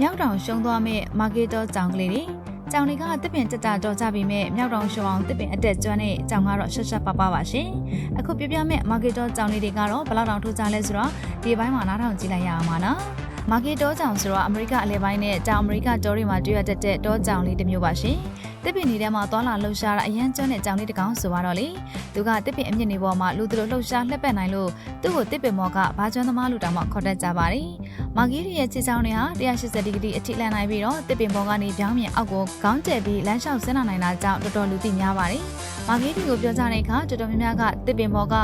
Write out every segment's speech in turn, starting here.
မြောက်တောင်ရှုံးသွားမဲ့မာဂေတောကြောင်ကလေးတွေကြောင်တွေကတစ်ပင်တက်တာတော့ကြပြီမဲ့မြောက်တောင်ရှုံးအောင်တစ်ပင်အတက်ကျွမ်းတဲ့ကြောင်ကတော့ရှက်ရှက်ပပပါရှင်အခုပြပြမဲ့မာဂေတောကြောင်လေးတွေကတော့ဘယ်လောက်တောင်ထူးခြားလဲဆိုတော့ဒီဘိုင်းမှာနားထောင်ကြည့်လိုက်ရအောင်ပါနော် မာဂေတောကြောင်ဆိုတော့အမေရိကအလဲပိုင်းနဲ့တောင်အမေရိကတောတွေမှာတွေ့ရတတ်တဲ့တောကြောင်လေးတစ်မျိုးပါရှင်တစ်ပင်တွေထဲမှာသွာလာလှုပ်ရှားတာအရန်ကျွမ်းတဲ့ကြောင်လေးတစ်ကောင်ဆိုတော့လေသူကတစ်ပင်အမြင့်နေပေါ်မှာလူသူတို့လှုပ်ရှားလှက်ပက်နိုင်လို့သူ့ကိုတစ်ပင်မော်ကဘာကျွမ်းသမားလူတောင်မှခေါ်တတ်ကြပါတယ်မာဂီရီရဲ့ခြေချောင်းတွေဟာ180ဒီဂရီအထိလှန်နိုင်ပြီးတော့တစ်ပင်ပေါ်ကနေပြောင်းမြင်အောက်ကိုခေါင်းကျဲပြီးလမ်းလျှောက်ဆင်းလာနိုင်တာကြောင့်တော်တော်လူသိများပါတယ်မာဂီရီကိုပြောကြတဲ့အခါတော်တော်များများကတစ်ပင်ပေါ်က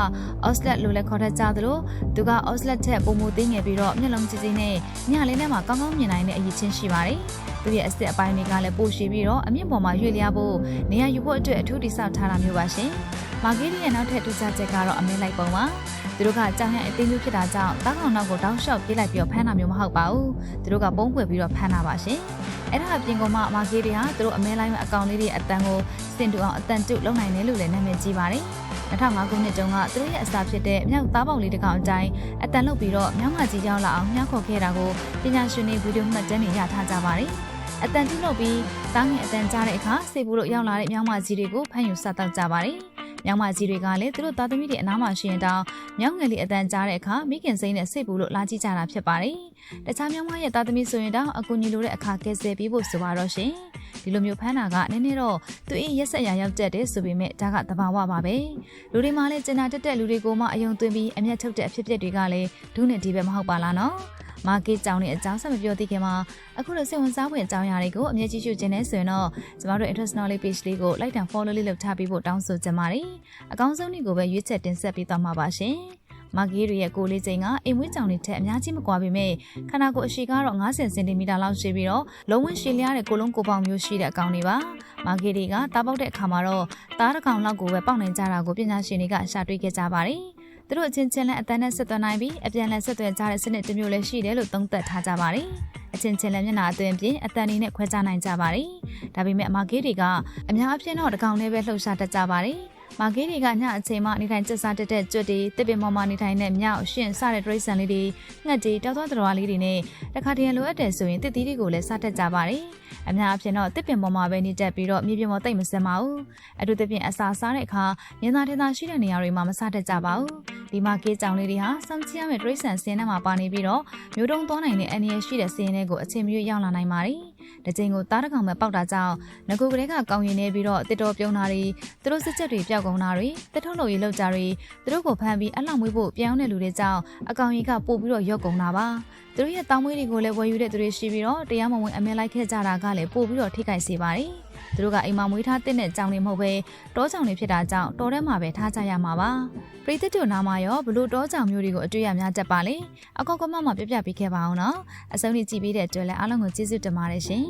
အော့စလက်လို့လည်းခေါ်တတ်ကြသလိုသူကအော့စလက်ထက်ပုံမူသိငယ်ပြီးတော့မျက်လုံးကြီးကြီးနဲ့ညလေးထဲမှာကောင်းကောင်းမြင်နိုင်တဲ့အရည်ချင်းရှိပါတယ်သူရဲ့အစ်စ်အပိုင်းတွေကလည်းပိုရှိပြီးတော့အမြင့်ပေါ်မှာရွေ့လျားဖို့နေရာယူဖို့အတွက်အထူးတိဆောက်ထားတာမျိုးပါရှင်။မာဂီရီရဲ့နောက်ထပ်ထူးခြားချက်ကတော့အမဲလိုက်ပုံပါ။သူတို့ကကြောင်ရအသိမျိုးဖြစ်တာကြောင့်တားကောင်နောက်ကိုတောင်းလျှောက်ပြေးလိုက်ပြီးတော့ဖမ်းတာမျိုးမဟုတ်ပါဘူး။သူတို့ကပုံပွေပြီးတော့ဖမ်းတာပါရှင်။အဲ့ဒါအပြင်ကမှမာဂီရီဟာသူတို့အမဲလိုက်မဲ့အကောင်လေးတွေအတန်ကိုစင်တူအောင်အတန်တုလုပ်နိုင်တယ်လို့လည်းနာမည်ကြီးပါတယ်။ 2005ခုနှစ်တုန်းကသူတို့ရဲ့အစာဖြစ်တဲ့မြောက်သားပေါက်လေးတစ်ကောင်အတိုင်းအတန်လုပ်ပြီးတော့မြောက်မကြီးရောက်လာအောင်မြှောက်ခေါ်ခဲ့တာကိုပညာရှင်တွေဗီဒီယိုမှတ်တမ်းတွေရထားကြပါတယ်။အတန်တုလုပ်ပြီးတားငင်အတန်ကြားတဲ့အခါစိတ်ဘူးလို့ရောက်လာတဲ့မြောက်မကြီးတွေကိုဖမ်းယူစားတောက်ကြပါတယ်။ မြောက်မကြီးတွေကလည်းသူတို့သားသမီးတွေအနားမှာရှိရင်တောင်မြောက်ငယ်လေးအတန်ကြားတဲ့အခါမိခင်စိမ့်နဲ့စိတ်ဘူးလို့လာကြည့်ကြတာဖြစ်ပါတယ်။တခြားမြောက်မရဲ့သားသမီးဆိုရင်တောင်အကူညီလိုတဲ့အခါကဲဆယ်ပြီးဖို့ဆိုပါတော့ရှင်။ဒီလိုမျိုးဖမ်းတာကနည်းနည်းတော့သူအေးရက်ဆက်ရရောက်တက်တယ်ဆိုပေမဲ့ဒါကသဘာဝပါပဲလူတွေမှလည်းကျင်နာတက်တက်လူတွေကိုမှအယုံသွင်းပြီးအမျက်ထုတ်တဲ့အဖြစ်အပျက်တွေကလည်းဒုနဲ့ဒီပဲမဟုတ်ပါလားနော် မာကစ်ကြောင်နဲ့အကြောင်းဆက်မပြောသေးခင်မှာအခုလိုစိတ်ဝင်စားဖွယ်အကြောင်းအရာတွေကိုအမြဲကြည့်ရှုခြင်းနဲ့ဆိုရင်တော့ကျမတို့ interest knowledge page လေးကို like and follow လေးလုပ်ထားပြီးဖို့တောင်းဆိုချင်ပါတယ်အကောင်းဆုံးနေ့ကိုပဲရွေးချယ်တင်ဆက်ပေးသွားမှာပါရှင်မာဂီရီရဲ့ကိုလေးချိန်ကအိမ်မွေးကြောင်တွေထက်အများကြီးမကွာပေမဲ့ခန္ဓာကိုယ်အရှိကတော့90စင်တီမီတာလောက်ရှိပြီးတော့လုံးဝရှည်လျားတဲ့ကိုလုံးကိုပေါင်မျိုးရှိတဲ့အကောင်တွေပါမာဂီရီကတားပေါက်တဲ့အခါမှာတော့သားတစ်ကောင်လောက်ကိုပဲပေါက်နိုင်ကြတာကိုပညာရှင်တွေကရှာတွေ့ခဲ့ကြပါတယ် သူတို့အချင်းချင်းလည်းအတန်းနဲ့ဆက်သွယ်နိုင်ပြီးအပြန်အလှန်ဆက်သွယ်ကြတဲ့စနစ်တစ်မျိုးလည်းရှိတယ်လို့သုံးသပ်ထားကြပါတယ်။အချင်းချင်းလည်းမျက်နှာအသွင်ပြင်အတန်လေးနဲ့ခွဲခြားနိုင်ကြပါတယ်။ဒါပေမဲ့အမဂေးတွေကအများအပြားတော့တကောင်လေးပဲလှုပ်ရှားတတ်ကြပါတယ်။ မာဂေးတွေကညအချိန်မှနေထိုင်ကျစားတက်တဲ့ကြွတ်တွေတစ်ပင်ပေါ်မှာနေထိုင်တဲ့မြောက်ရှင်းစတဲ့ဒရိတ်ဆန်လေးတွေငှက်တွေတောက်သွားတော်လေးတွေနဲ့တခါတည်းလိုအပ်တယ်ဆိုရင်တစ်သီးတွေကိုလည်းစားတတ်ကြပါတယ်။အများအပြားတော့တစ်ပင်ပေါ်မှာပဲနေတတ်ပြီးတော့မြေပြင်ပေါ်တိတ်မစင်ပါဘူး။အထူးသဖြင့်အစာစားတဲ့အခါမြင်းသားထင်းသားရှိတဲ့နေရာတွေမှာမစားတတ်ကြပါဘူး။ဒီမှာကေးကြောင်လေးတွေဟာစောင့်ကြည့်ရမယ့်ဒရိတ်ဆန်စင်းထဲမှာပါနေပြီးတော့မျိုးတုံးသွားနိုင်တဲ့အန္တရာယ်ရှိတဲ့စင်းတွေကိုအချိန်မရွေးရောက်လာနိုင်ပါတယ်။ တစ်ချိန်ကိုသားတစ်ကောင်ပဲပေါက်တာကြောင့်ငကိုကလေးကကောင်းရင်နေပြီးတော့တစ်တော်ပြုံးတာတွေသူတို့စစ်ချက်တွေပျောက်ကုန်တာတွေတစ်ထုတ်လို့ရေးလောက်ကြတွေသူတို့ကိုဖမ်းပြီးအလောက်မွေးဖို့ပြောင်းတဲ့လူတွေကြောင့်အကောင်ကြီးကပို့ပြီးတော့ရော့ကုန်တာပါ။သူတို့ရဲ့တောင်းမွေးတွေကိုလည်းဝယ်ယူတဲ့သူတွေရှိပြီးတော့တရားမဝင်အမဲလိုက်ခဲ့ကြတာကလည်းပို့ပြီးတော့ထိခိုက်စေပါတယ်။ သူတို့ကအိမ်မှာမွေးထားတဲ့ကြောင်တွေမဟုတ်ပဲတောကြောင်တွေဖြစ်တာကြောင့်တောထဲမှာပဲထားကြရမှာပါပရိသတ်တို့နားမှာရောဘလို့တောကြောင်မျိုးတွေကိုအတွေ့အများတတ်ပါလေအကောက်ကမမပြပြပေးခဲ့ပါအောင်နော်အဆုံးထိကြည့်ပေးတဲ့အတွက်လည်းအားလုံးကိုကျေးဇူးတင်ပါတယ်ရှင်